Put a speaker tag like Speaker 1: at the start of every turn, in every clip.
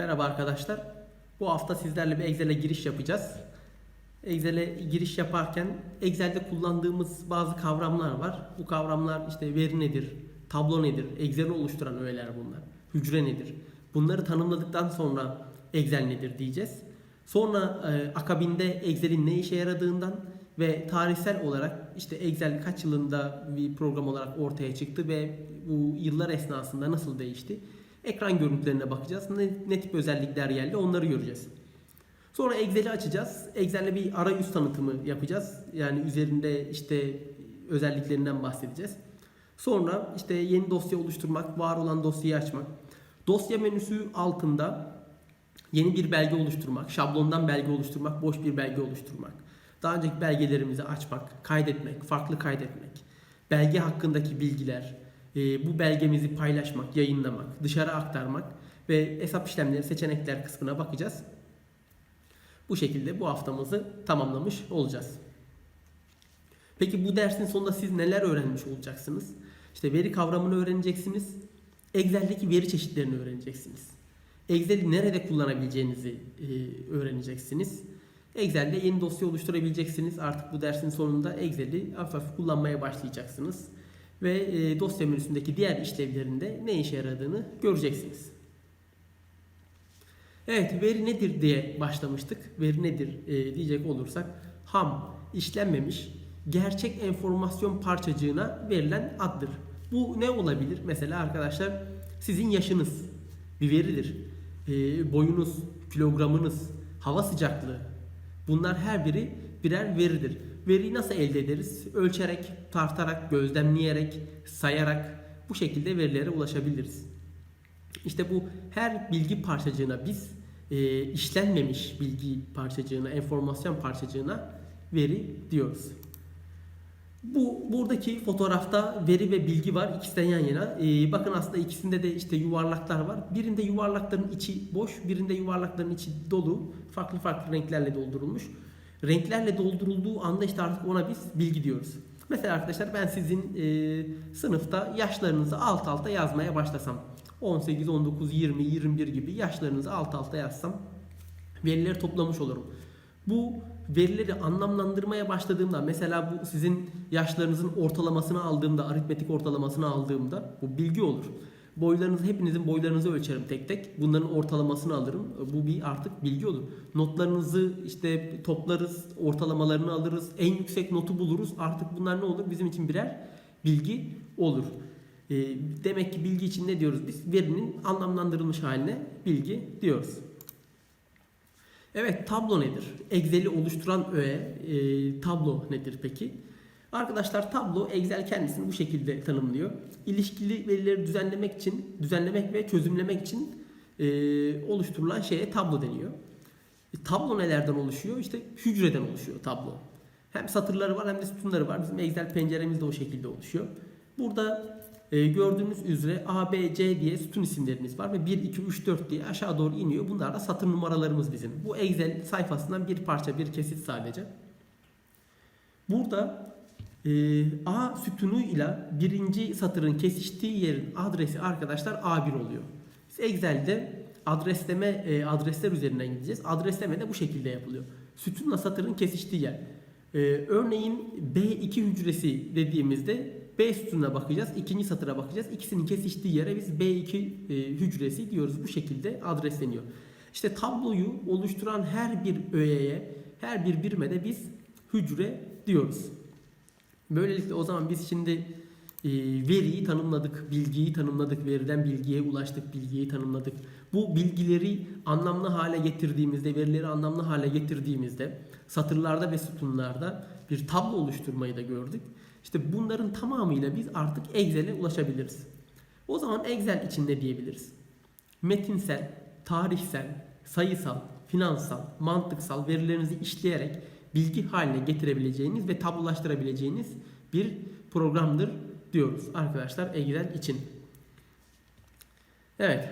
Speaker 1: Merhaba arkadaşlar. Bu hafta sizlerle bir Excel'e giriş yapacağız. Excel'e giriş yaparken Excel'de kullandığımız bazı kavramlar var. Bu kavramlar işte veri nedir, tablo nedir, Excel'i oluşturan öğeler bunlar. Hücre nedir? Bunları tanımladıktan sonra Excel nedir diyeceğiz. Sonra e, akabinde Excel'in ne işe yaradığından ve tarihsel olarak işte Excel kaç yılında bir program olarak ortaya çıktı ve bu yıllar esnasında nasıl değişti? Ekran görüntülerine bakacağız. Ne, ne tip özellikler geldi onları göreceğiz. Sonra Excel'i açacağız. Excel'le bir arayüz tanıtımı yapacağız. Yani üzerinde işte özelliklerinden bahsedeceğiz. Sonra işte yeni dosya oluşturmak, var olan dosyayı açmak. Dosya menüsü altında yeni bir belge oluşturmak, şablondan belge oluşturmak, boş bir belge oluşturmak. Daha önceki belgelerimizi açmak, kaydetmek, farklı kaydetmek. Belge hakkındaki bilgiler, e, bu belgemizi paylaşmak, yayınlamak, dışarı aktarmak ve hesap işlemleri seçenekler kısmına bakacağız. Bu şekilde bu haftamızı tamamlamış olacağız. Peki bu dersin sonunda siz neler öğrenmiş olacaksınız? İşte veri kavramını öğreneceksiniz. Excel'deki veri çeşitlerini öğreneceksiniz. Excel'i nerede kullanabileceğinizi e, öğreneceksiniz. Excel'de yeni dosya oluşturabileceksiniz. Artık bu dersin sonunda Excel'i hafif kullanmaya başlayacaksınız. Ve e, dosya menüsündeki diğer işlevlerinde ne işe yaradığını göreceksiniz. Evet veri nedir diye başlamıştık. Veri nedir e, diyecek olursak ham, işlenmemiş, gerçek enformasyon parçacığına verilen addır. Bu ne olabilir? Mesela arkadaşlar sizin yaşınız bir veridir. E, boyunuz, kilogramınız, hava sıcaklığı bunlar her biri birer veridir. Veriyi nasıl elde ederiz? Ölçerek, tartarak, gözlemleyerek, sayarak bu şekilde verilere ulaşabiliriz. İşte bu her bilgi parçacığına biz e, işlenmemiş bilgi parçacığına, enformasyon parçacığına veri diyoruz. Bu buradaki fotoğrafta veri ve bilgi var ikisinden yan yana. Ee, bakın aslında ikisinde de işte yuvarlaklar var. Birinde yuvarlakların içi boş, birinde yuvarlakların içi dolu. Farklı farklı renklerle doldurulmuş. Renklerle doldurulduğu anda işte artık ona biz bilgi diyoruz. Mesela arkadaşlar ben sizin e, sınıfta yaşlarınızı alt alta yazmaya başlasam. 18, 19, 20, 21 gibi yaşlarınızı alt alta yazsam verileri toplamış olurum. Bu verileri anlamlandırmaya başladığımda mesela bu sizin yaşlarınızın ortalamasını aldığımda aritmetik ortalamasını aldığımda bu bilgi olur. Boylarınızı hepinizin boylarınızı ölçerim tek tek. Bunların ortalamasını alırım. Bu bir artık bilgi olur. Notlarınızı işte toplarız, ortalamalarını alırız. En yüksek notu buluruz. Artık bunlar ne olur? Bizim için birer bilgi olur. E, demek ki bilgi için ne diyoruz biz? Verinin anlamlandırılmış haline bilgi diyoruz. Evet tablo nedir? Excel'i oluşturan öğe e, tablo nedir peki? Arkadaşlar tablo Excel kendisini bu şekilde tanımlıyor. İlişkili verileri düzenlemek için, düzenlemek ve çözümlemek için e, oluşturulan şeye tablo deniyor. E, tablo nelerden oluşuyor? İşte hücreden oluşuyor tablo. Hem satırları var hem de sütunları var. Bizim Excel penceremiz de o şekilde oluşuyor. Burada e, gördüğünüz üzere A, B, C diye sütun isimlerimiz var ve 1, 2, 3, 4 diye aşağı doğru iniyor. Bunlar da satır numaralarımız bizim. Bu Excel sayfasından bir parça, bir kesit sadece. Burada e, A sütunu ile birinci satırın kesiştiği yerin adresi arkadaşlar A1 oluyor. Biz Excel'de adresleme e, adresler üzerinden gideceğiz. Adresleme de bu şekilde yapılıyor. Sütunla satırın kesiştiği yer. E, örneğin B2 hücresi dediğimizde B sütununa bakacağız. ikinci satıra bakacağız. İkisinin kesiştiği yere biz B2 e, hücresi diyoruz. Bu şekilde adresleniyor. İşte tabloyu oluşturan her bir öğeye, her bir birime de biz hücre diyoruz. Böylelikle o zaman biz şimdi e, veriyi tanımladık, bilgiyi tanımladık, veriden bilgiye ulaştık, bilgiyi tanımladık. Bu bilgileri anlamlı hale getirdiğimizde, verileri anlamlı hale getirdiğimizde satırlarda ve sütunlarda bir tablo oluşturmayı da gördük. İşte bunların tamamıyla biz artık Excel'e ulaşabiliriz. O zaman Excel için ne diyebiliriz? Metinsel, tarihsel, sayısal, finansal, mantıksal verilerinizi işleyerek bilgi haline getirebileceğiniz ve tablolaştırabileceğiniz bir programdır diyoruz arkadaşlar Excel için. Evet.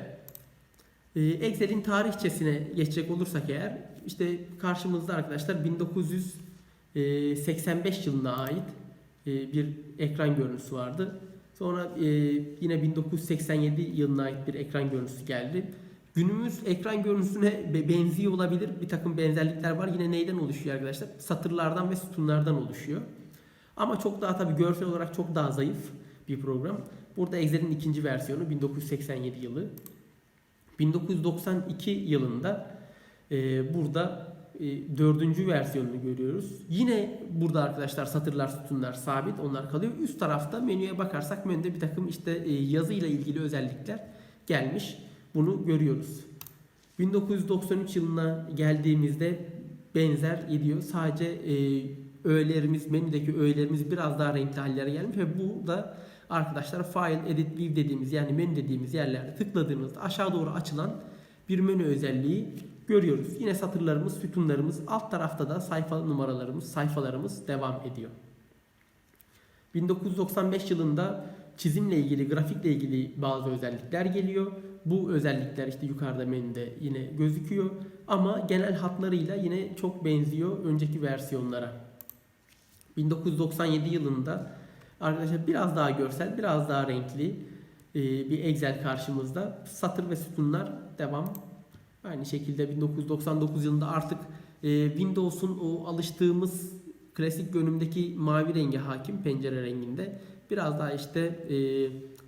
Speaker 1: Ee, Excel'in tarihçesine geçecek olursak eğer işte karşımızda arkadaşlar 1985 yılına ait e, bir ekran görüntüsü vardı. Sonra e, yine 1987 yılına ait bir ekran görüntüsü geldi. Günümüz ekran görüntüsüne be- benziyor olabilir. Bir takım benzerlikler var. Yine neyden oluşuyor arkadaşlar? Satırlardan ve sütunlardan oluşuyor. Ama çok daha tabii görsel olarak çok daha zayıf bir program. Burada Excel'in ikinci versiyonu 1987 yılı. 1992 yılında e, burada e, dördüncü versiyonunu görüyoruz. Yine burada arkadaşlar satırlar sütunlar sabit onlar kalıyor. Üst tarafta menüye bakarsak menüde bir takım işte e, yazı ile ilgili özellikler gelmiş. Bunu görüyoruz. 1993 yılına geldiğimizde benzer gidiyor. Sadece e, öğelerimiz, menüdeki öğelerimiz biraz daha renkli hallere gelmiş ve bu da arkadaşlar File, Edit, View dediğimiz yani menü dediğimiz yerlerde tıkladığınızda aşağı doğru açılan bir menü özelliği görüyoruz. Yine satırlarımız, sütunlarımız, alt tarafta da sayfa numaralarımız, sayfalarımız devam ediyor. 1995 yılında çizimle ilgili, grafikle ilgili bazı özellikler geliyor. Bu özellikler işte yukarıda menüde yine gözüküyor. Ama genel hatlarıyla yine çok benziyor önceki versiyonlara. 1997 yılında arkadaşlar biraz daha görsel, biraz daha renkli e, bir Excel karşımızda. Satır ve sütunlar devam. Aynı şekilde 1999 yılında artık e, Windows'un o alıştığımız klasik görünümdeki mavi rengi hakim pencere renginde. Biraz daha işte e,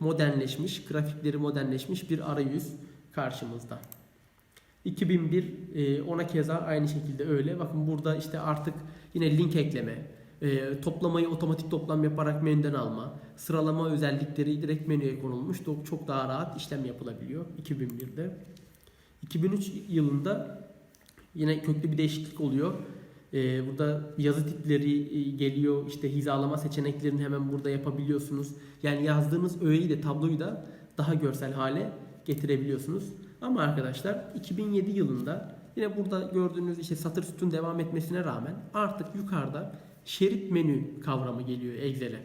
Speaker 1: modernleşmiş, grafikleri modernleşmiş bir arayüz karşımızda. 2001 e, ona keza aynı şekilde öyle. Bakın burada işte artık yine link ekleme, e, toplamayı otomatik toplam yaparak menüden alma, sıralama özellikleri direkt menüye konulmuş. Çok, daha rahat işlem yapılabiliyor 2001'de. 2003 yılında yine köklü bir değişiklik oluyor. Ee, burada yazı tipleri e, geliyor. İşte hizalama seçeneklerini hemen burada yapabiliyorsunuz. Yani yazdığınız öğeyi de tabloyu da daha görsel hale getirebiliyorsunuz. Ama arkadaşlar 2007 yılında yine burada gördüğünüz işte satır sütun devam etmesine rağmen artık yukarıda şerit menü kavramı geliyor Excel'e.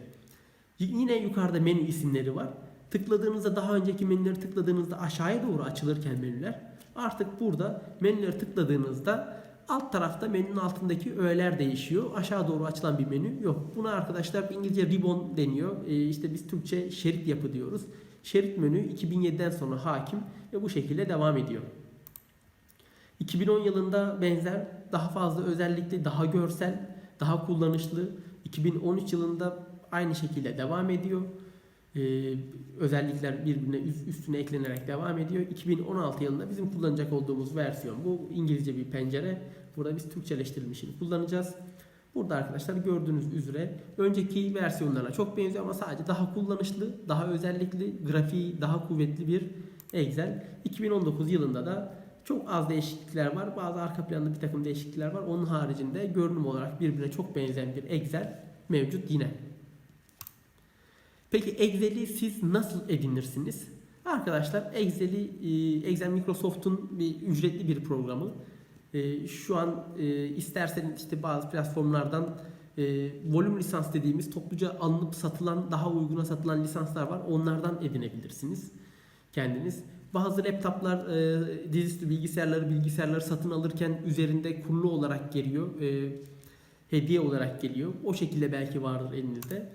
Speaker 1: Yine yukarıda menü isimleri var. Tıkladığınızda daha önceki menüleri tıkladığınızda aşağıya doğru açılırken menüler artık burada menüleri tıkladığınızda alt tarafta menünün altındaki öğeler değişiyor. Aşağı doğru açılan bir menü yok. Buna arkadaşlar İngilizce ribbon deniyor. Ee, işte biz Türkçe şerit yapı diyoruz. Şerit menü 2007'den sonra hakim ve bu şekilde devam ediyor. 2010 yılında benzer daha fazla özellikli, daha görsel, daha kullanışlı. 2013 yılında aynı şekilde devam ediyor. Ee, özellikler birbirine üst- üstüne eklenerek devam ediyor. 2016 yılında bizim kullanacak olduğumuz versiyon bu İngilizce bir pencere. Burada biz Türkçeleştirilmişini kullanacağız. Burada arkadaşlar gördüğünüz üzere önceki versiyonlarına çok benziyor ama sadece daha kullanışlı, daha özellikli, grafiği daha kuvvetli bir Excel. 2019 yılında da çok az değişiklikler var. Bazı arka planda bir takım değişiklikler var. Onun haricinde görünüm olarak birbirine çok benzeyen bir Excel mevcut yine. Peki Excel'i siz nasıl edinirsiniz? Arkadaşlar Excel'i e, Excel Microsoft'un bir ücretli bir programı. E, Şu an e, isterseniz işte bazı platformlardan volüm lisans dediğimiz topluca alınıp satılan daha uyguna satılan lisanslar var. Onlardan edinebilirsiniz kendiniz. Bazı laptoplar, dizüstü bilgisayarları, bilgisayarları satın alırken üzerinde kurulu olarak geliyor. Hediye olarak geliyor. O şekilde belki vardır elinizde.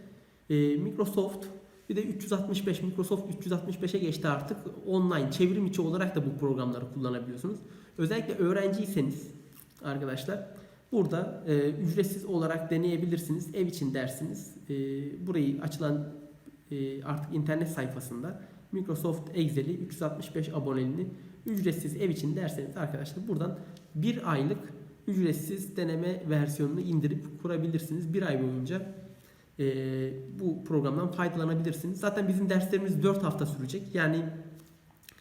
Speaker 1: Ee, Microsoft bir de 365 Microsoft 365'e geçti artık. Online çevrim içi olarak da bu programları kullanabiliyorsunuz. Özellikle öğrenciyseniz arkadaşlar burada e, ücretsiz olarak deneyebilirsiniz. Ev için dersiniz. E, burayı açılan e, artık internet sayfasında Microsoft Excel'i 365 aboneliğini ücretsiz ev için derseniz arkadaşlar buradan bir aylık ücretsiz deneme versiyonunu indirip kurabilirsiniz. Bir ay boyunca e, bu programdan faydalanabilirsiniz. Zaten bizim derslerimiz 4 hafta sürecek. Yani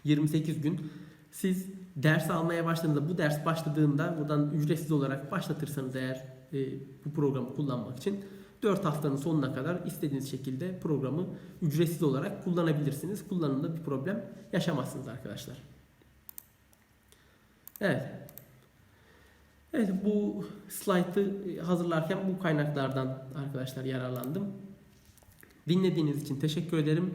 Speaker 1: 28 gün. Siz ders almaya başladığınızda, bu ders başladığında buradan ücretsiz olarak başlatırsanız eğer e, bu programı kullanmak için 4 haftanın sonuna kadar istediğiniz şekilde programı ücretsiz olarak kullanabilirsiniz. Kullanımda bir problem yaşamazsınız arkadaşlar. Evet. Evet bu slaytı hazırlarken bu kaynaklardan arkadaşlar yararlandım. Dinlediğiniz için teşekkür ederim.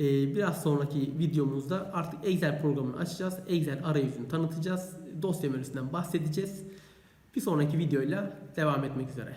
Speaker 1: Ee, biraz sonraki videomuzda artık Excel programını açacağız. Excel arayüzünü tanıtacağız. Dosya menüsünden bahsedeceğiz. Bir sonraki videoyla devam etmek üzere.